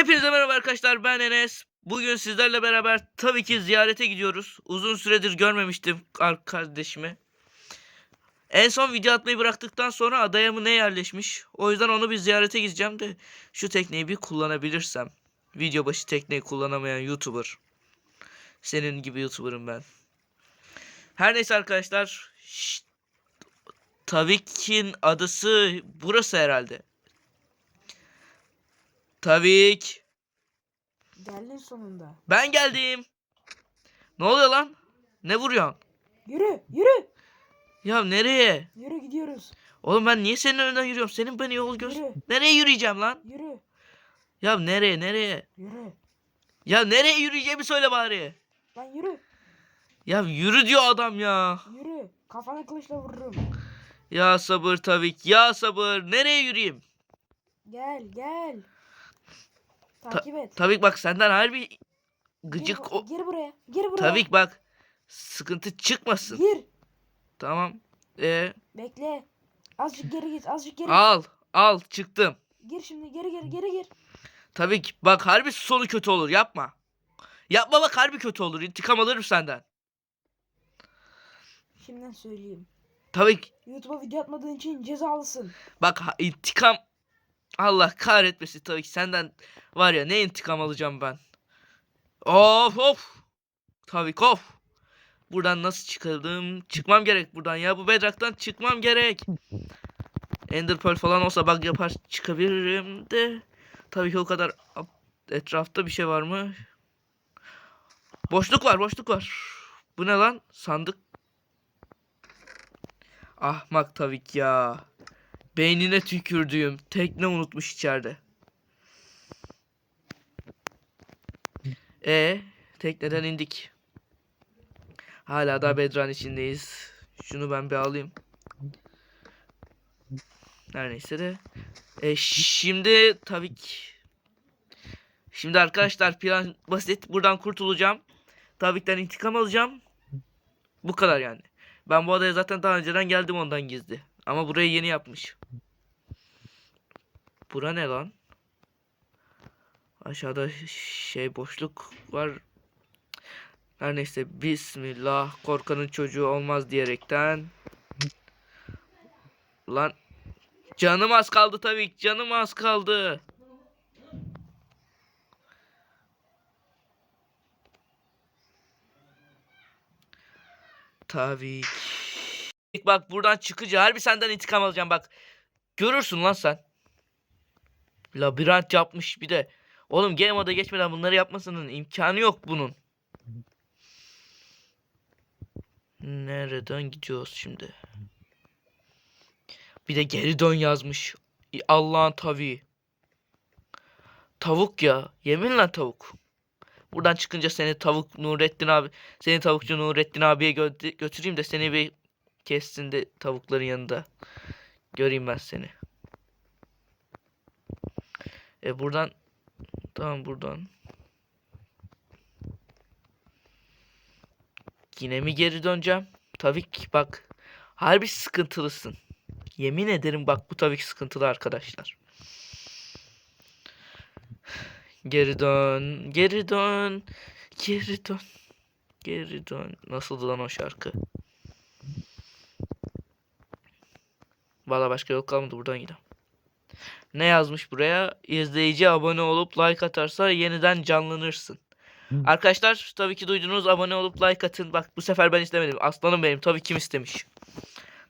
Hepinize merhaba arkadaşlar ben Enes. Bugün sizlerle beraber tabii ki ziyarete gidiyoruz. Uzun süredir görmemiştim ar- kardeşimi. En son video atmayı bıraktıktan sonra adaya mı ne yerleşmiş. O yüzden onu bir ziyarete gideceğim de şu tekneyi bir kullanabilirsem. Video başı tekneyi kullanamayan YouTuber. Senin gibi YouTuber'ım ben. Her neyse arkadaşlar. şşt, Tavik'in adası burası herhalde. Tavik. Geldin sonunda. Ben geldim. Ne oluyor lan? Ne vuruyorsun? Yürü, yürü. Ya nereye? Yürü gidiyoruz. Oğlum ben niye senin önünden yürüyorum? Senin beni yol göz... Yürü. Nereye yürüyeceğim lan? Yürü, Ya nereye nereye? yürü. Ya nereye yürüyeceğimi söyle bari. Lan yürü, Ya yürü diyor adam ya. yürü. Kafana kılıçla vururum. Ya sabır Tavik ya sabır. Nereye yürüyeyim? Gel, gel. Takip et. Tavik bak senden harbi Gir gıcık bu- o... Gir buraya, gir buraya. Tavik bak. Sıkıntı çıkmasın. Gir. Tamam. E Bekle. Azıcık geri git, azıcık geri. al al çıktım. Gir şimdi, geri geri, geri gir. Tabii ki. Bak harbi sonu kötü olur. Yapma. Yapma bak harbi kötü olur. İntikam alırım senden. Şimdiden söyleyeyim. Tabii ki. YouTube'a video atmadığın için cezalısın. Bak ha- intikam. Allah kahretmesin tabii ki. Senden var ya ne intikam alacağım ben. Of of. Tabii ki of. Buradan nasıl çıkardım? Çıkmam gerek buradan ya. Bu bedraktan çıkmam gerek. Ender Pearl falan olsa bug yapar çıkabilirim de. Tabii ki o kadar etrafta bir şey var mı? Boşluk var, boşluk var. Bu ne lan? Sandık. Ahmak tabii ki ya. Beynine tükürdüğüm tekne unutmuş içeride. E tekneden indik. Hala da Bedran içindeyiz. Şunu ben bir alayım. Her neyse de. E, şimdi tabii ki. Şimdi arkadaşlar plan basit. Buradan kurtulacağım. Tavik'ten intikam alacağım. Bu kadar yani. Ben bu adaya zaten daha önceden geldim ondan gizli. Ama burayı yeni yapmış. Bura ne lan? Aşağıda şey boşluk var. Her neyse bismillah korkanın çocuğu olmaz diyerekten. Lan canım az kaldı tabii ki canım az kaldı. Tabii ki. Bak buradan çıkınca harbi senden intikam alacağım bak. Görürsün lan sen. Labirent yapmış bir de. Oğlum game moda geçmeden bunları yapmasının imkanı yok bunun. Nereden gidiyoruz şimdi? Bir de geri dön yazmış. Allah'ın tabii. Tavuk ya. Yeminle tavuk. Buradan çıkınca seni tavuk Nurettin abi, seni tavukçu Nurettin abiye gö- götüreyim de seni bir kessin de tavukların yanında. Göreyim ben seni. E buradan tamam buradan. Yine mi geri döneceğim? Tabii ki bak. Harbi sıkıntılısın. Yemin ederim bak bu tabii sıkıntılı arkadaşlar. Geri dön, geri dön, geri dön, geri dön. Nasıldı lan o şarkı? Valla başka yol kalmadı buradan gidelim. Ne yazmış buraya? İzleyici abone olup like atarsa yeniden canlanırsın. Arkadaşlar tabii ki duydunuz abone olup like atın. Bak bu sefer ben istemedim. Aslanım benim tabii kim istemiş.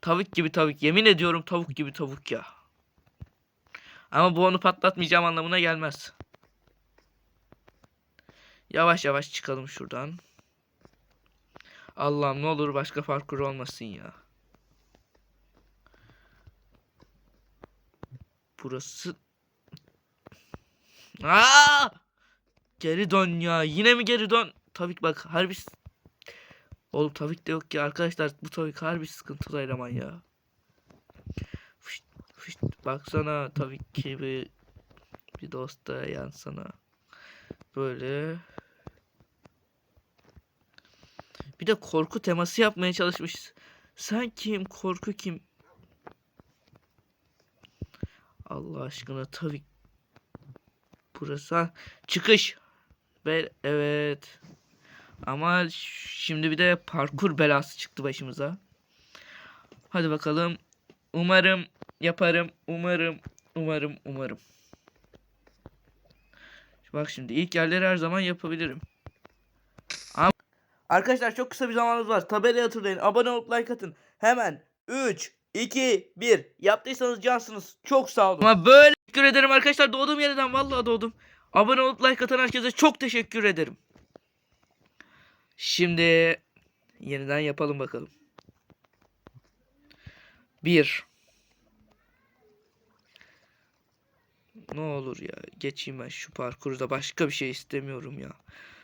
Tavuk gibi tavuk. Yemin ediyorum tavuk gibi tavuk ya. Ama bu onu patlatmayacağım anlamına gelmez. Yavaş yavaş çıkalım şuradan. Allah'ım ne olur başka parkur olmasın ya. Burası... Aa! Geri dön ya. Yine mi geri dön? Tabii ki bak harbi... Oğlum tabii ki de yok ki arkadaşlar. Bu tabii ki harbi sıkıntılı eleman ya. Fışt, fışt. Baksana tabii ki bir, bir dosta yansana. Böyle. Bir de korku teması yapmaya çalışmış. Sen kim? Korku kim? Allah aşkına tabii burası. Çıkış. Be evet. Ama şimdi bir de parkur belası çıktı başımıza. Hadi bakalım. Umarım yaparım. Umarım. Umarım. Umarım. Bak şimdi ilk yerleri her zaman yapabilirim. Arkadaşlar çok kısa bir zamanımız var. Tabelaya hatırlayın. Abone olup like atın. Hemen 3, 2, 1. Yaptıysanız cansınız. Çok sağ olun. Ama böyle teşekkür ederim arkadaşlar. Doğduğum yerden vallahi doğdum. Abone olup like atan herkese çok teşekkür ederim. Şimdi yeniden yapalım bakalım. 1 Ne olur ya geçeyim ben şu parkurda başka bir şey istemiyorum ya.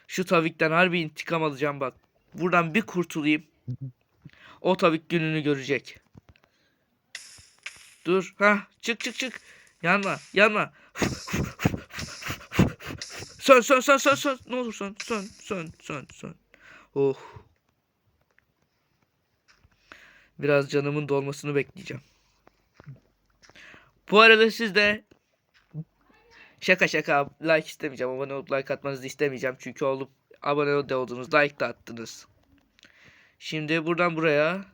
Şu tavikten harbi intikam alacağım bak. Buradan bir kurtulayım. O tavik gününü görecek. Dur. Ha çık çık çık. Yanma yanma. Sön sön sön sön sön. Ne olur sön sön sön sön sön. Oh. Biraz canımın dolmasını bekleyeceğim. Bu arada siz de şaka şaka like istemeyeceğim. Abone olup like atmanızı istemeyeceğim. Çünkü olup abone de oldunuz. Like da attınız. Şimdi buradan buraya.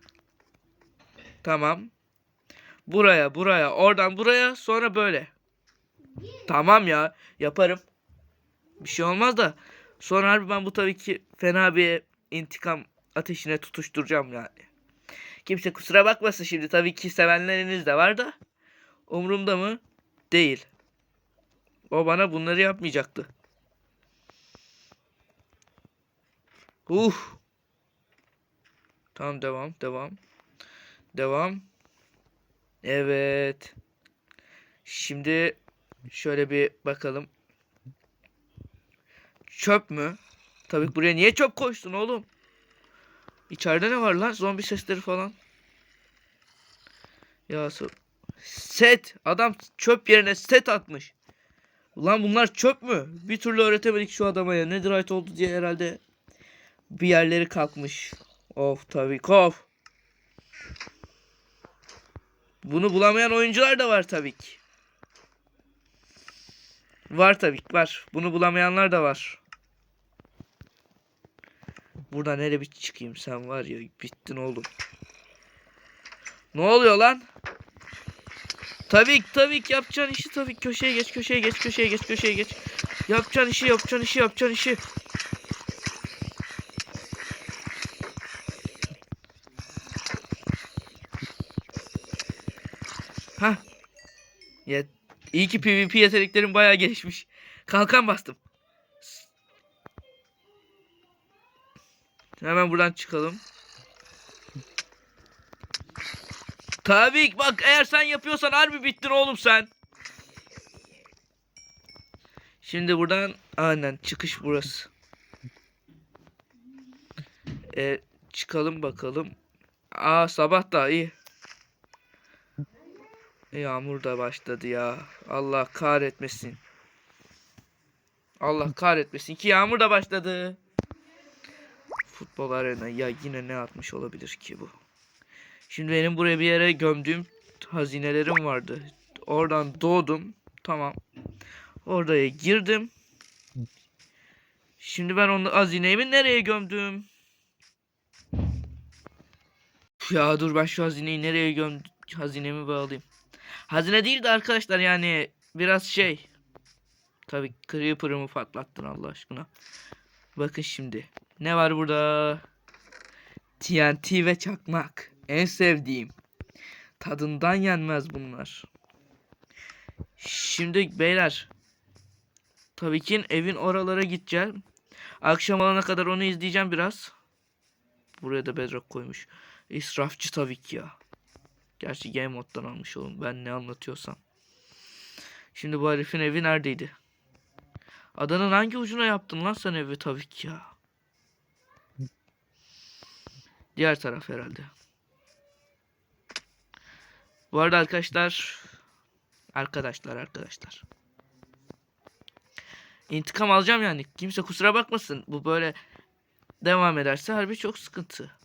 Tamam. Buraya buraya oradan buraya sonra böyle. Tamam ya yaparım. Bir şey olmaz da. Sonra harbi ben bu tabii ki fena bir intikam ateşine tutuşturacağım yani. Kimse kusura bakmasın şimdi tabii ki sevenleriniz de var da. Umurumda mı? Değil. O bana bunları yapmayacaktı. Uh. Tamam devam devam. Devam. Evet. Şimdi şöyle bir bakalım. Çöp mü? Tabii buraya niye çöp koştun oğlum? İçeride ne var lan? Zombi sesleri falan. Ya set. Adam çöp yerine set atmış. Ulan bunlar çöp mü? Bir türlü öğretemedik şu adama ya. Netherite oldu diye herhalde bir yerleri kalkmış. Of tabii of. Bunu bulamayan oyuncular da var tabii ki. Var tabii ki var. Bunu bulamayanlar da var. Buradan nereye bir çıkayım sen var ya bittin oğlum. Ne oluyor lan? Tabii ki tabii ki yapacağın işi tabii köşeye geç köşeye geç köşeye geç köşeye geç. Yapacağın işi yapacağın işi yapacağın işi. Ya iyi ki PvP yeteneklerim bayağı gelişmiş. Kalkan bastım. Hemen buradan çıkalım. Tabii bak eğer sen yapıyorsan harbi bittin oğlum sen. Şimdi buradan aynen çıkış burası. E, çıkalım bakalım. Aa sabah da iyi. Yağmur da başladı ya. Allah kahretmesin. Allah kahretmesin ki yağmur da başladı. Futbol arena ya yine ne atmış olabilir ki bu? Şimdi benim buraya bir yere gömdüğüm hazinelerim vardı. Oradan doğdum. Tamam. Oraya girdim. Şimdi ben onu hazinemi nereye gömdüm? Ya dur ben şu hazineyi nereye gömdüm? Hazinemi bağlayayım. Hazine değil de arkadaşlar yani biraz şey. Tabii Creeper'ımı patlattın Allah aşkına. Bakın şimdi. Ne var burada? TNT ve çakmak. En sevdiğim. Tadından yenmez bunlar. Şimdi beyler. Tabii ki evin oralara gideceğim. Akşam olana kadar onu izleyeceğim biraz. Buraya da bedrock koymuş. İsrafçı tabii ki ya. Gerçi game moddan almış oğlum. Ben ne anlatıyorsam. Şimdi bu herifin evi neredeydi? Adanın hangi ucuna yaptın lan sen evi tabii ki ya. Diğer taraf herhalde. Bu arada arkadaşlar arkadaşlar arkadaşlar İntikam alacağım yani. Kimse kusura bakmasın. Bu böyle devam ederse harbi çok sıkıntı.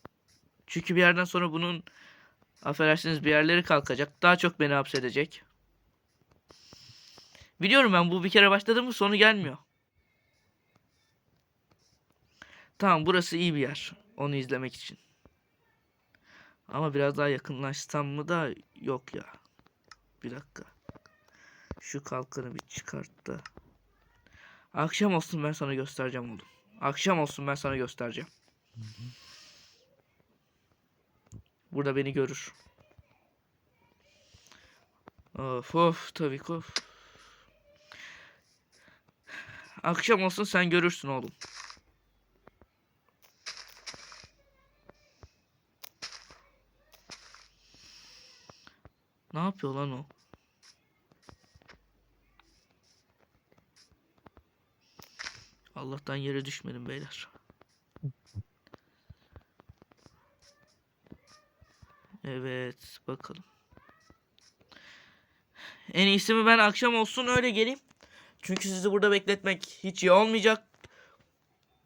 Çünkü bir yerden sonra bunun affedersiniz bir yerleri kalkacak. Daha çok beni hapsedecek. Biliyorum ben bu bir kere başladı mı sonu gelmiyor. Tamam burası iyi bir yer. Onu izlemek için. Ama biraz daha yakınlaşsam mı da yok ya. Bir dakika. Şu kalkanı bir çıkart da. Akşam olsun ben sana göstereceğim oğlum. Akşam olsun ben sana göstereceğim. Burada beni görür. Of of tabii ki of. Akşam olsun sen görürsün oğlum. Ne yapıyor lan o? Allah'tan yere düşmedim beyler. Evet bakalım. En iyisi mi ben akşam olsun öyle geleyim. Çünkü sizi burada bekletmek hiç iyi olmayacak.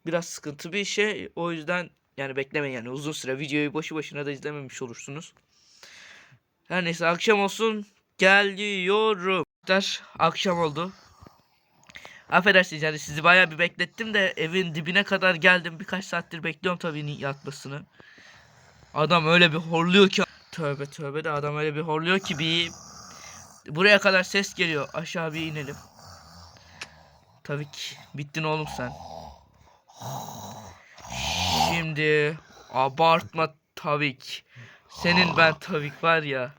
Biraz sıkıntı bir şey. O yüzden yani beklemeyin yani uzun süre videoyu boşu boşuna da izlememiş olursunuz. Her neyse akşam olsun geliyorum. Akşam oldu. Affedersiniz yani sizi bayağı bir beklettim de evin dibine kadar geldim. Birkaç saattir bekliyorum tabii yatmasını. Adam öyle bir horluyor ki. Tövbe tövbe de adam öyle bir horluyor ki bir buraya kadar ses geliyor. Aşağı bir inelim. Tabii ki bittin oğlum sen. Şimdi abartma tabii ki. Senin ben tabii ki var ya.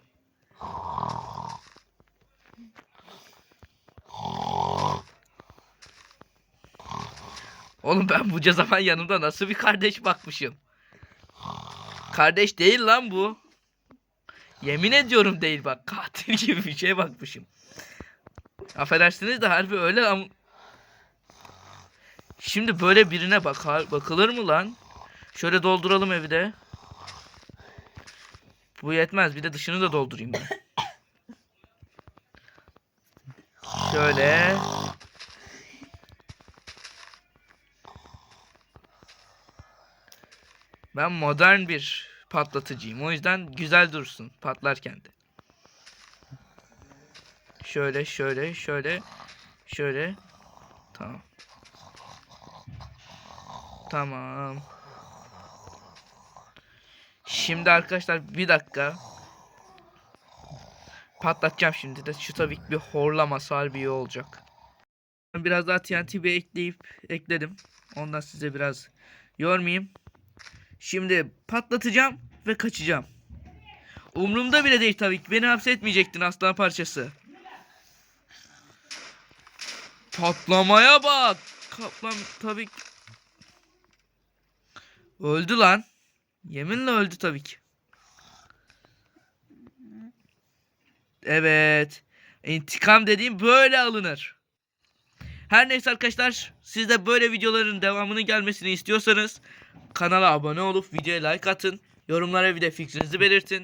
Oğlum ben bunca zaman yanımda nasıl bir kardeş bakmışım. Kardeş değil lan bu. Yemin ediyorum değil bak. Katil gibi bir şey bakmışım. Affedersiniz de harbi öyle ama... Şimdi böyle birine bakar, bakılır mı lan? Şöyle dolduralım evi de. Bu yetmez. Bir de dışını da doldurayım ben. Şöyle. Ben modern bir patlatıcıyım. O yüzden güzel dursun patlarken de. Şöyle şöyle şöyle şöyle. Tamam. Tamam. Şimdi arkadaşlar bir dakika. Patlatacağım şimdi de. Şu tabii bir horlaması harbi olacak. Biraz daha TNT bir ekleyip ekledim. Ondan size biraz yormayayım. Şimdi patlatacağım ve kaçacağım. Umrumda bile değil tabii ki. Beni hapsetmeyecektin aslan parçası. Patlamaya bak. Kaplan tabii ki. Öldü lan. Yeminle öldü tabii ki. Evet. İntikam dediğim böyle alınır. Her neyse arkadaşlar siz de böyle videoların devamının gelmesini istiyorsanız kanala abone olup videoya like atın. Yorumlara bir de fikrinizi belirtin.